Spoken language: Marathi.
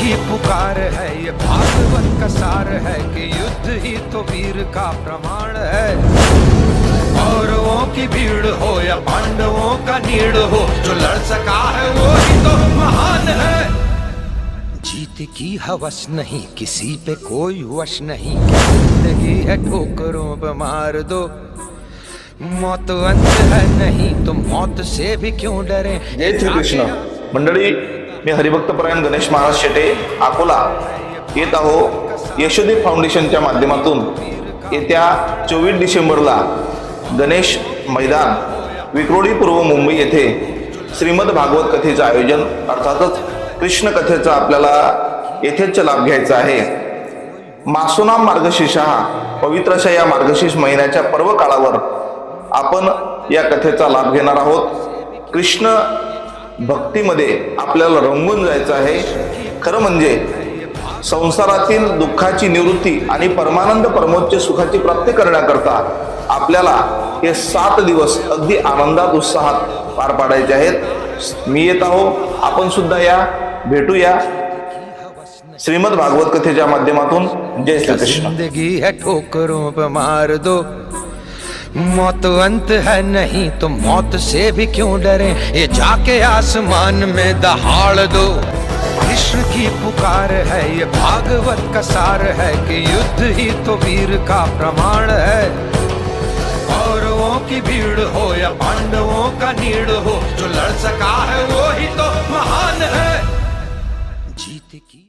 की पुकार है ये भागवत का सार है कि युद्ध ही तो वीर का प्रमाण है। कौरवों की भीड़ हो या पांडवों का नीड़ हो जो लड़ सका है वो ही तो महान है। जीत की हवस नहीं किसी पे कोई वश नहीं। ज़िंदगी है ठोकरों पे मार दो। मौत अंत है नहीं तो मौत से भी क्यों डरे? जय श्रीकृष्ण मंडळी मी हरिभक्तपरायण गणेश महाराज शेटे अकोला येत आहो यशोदी फाउंडेशनच्या माध्यमातून. येत्या चोवीस डिसेंबरला गणेश मैदान विक्रोडी पूर्व मुंबई येथे श्रीमद भागवत कथेचं आयोजन अर्थातच कृष्ण कथेचा आपल्याला येथेच लाभ घ्यायचा आहे. मासोनाम मार्गशीर्ष हा पवित्र अशा या मार्गशीर्ष महिन्याच्या पर्व काळावर आपण या कथेचा लाभ घेणार आहोत. कृष्ण भक्तीमध्ये आपल्याला रंगून जायचं आहे. खरं म्हणजे संसारातील दुःखाची निवृत्ती आणि परमानंद परमोच्च सुखाची प्राप्ती करण्याकरता आपल्याला हे सात दिवस अगदी आनंदात उत्साहात पार पाडायचे आहेत. मी येत आहो. आपण सुद्धा या. भेटूया. श्रीमद भागवत कथेच्या माध्यमातून. जय श्री कृष्ण मौत अंत है नहीं तो मौत से भी क्यों डरे? ये जाके आसमान में दहाड़ दो। कृष्ण की पुकार है, ये भागवत का सार है कि युद्ध ही तो वीर का प्रमाण है। कौरवों की भीड़ हो या पांडवों का नीड़ हो, जो लड़ सका है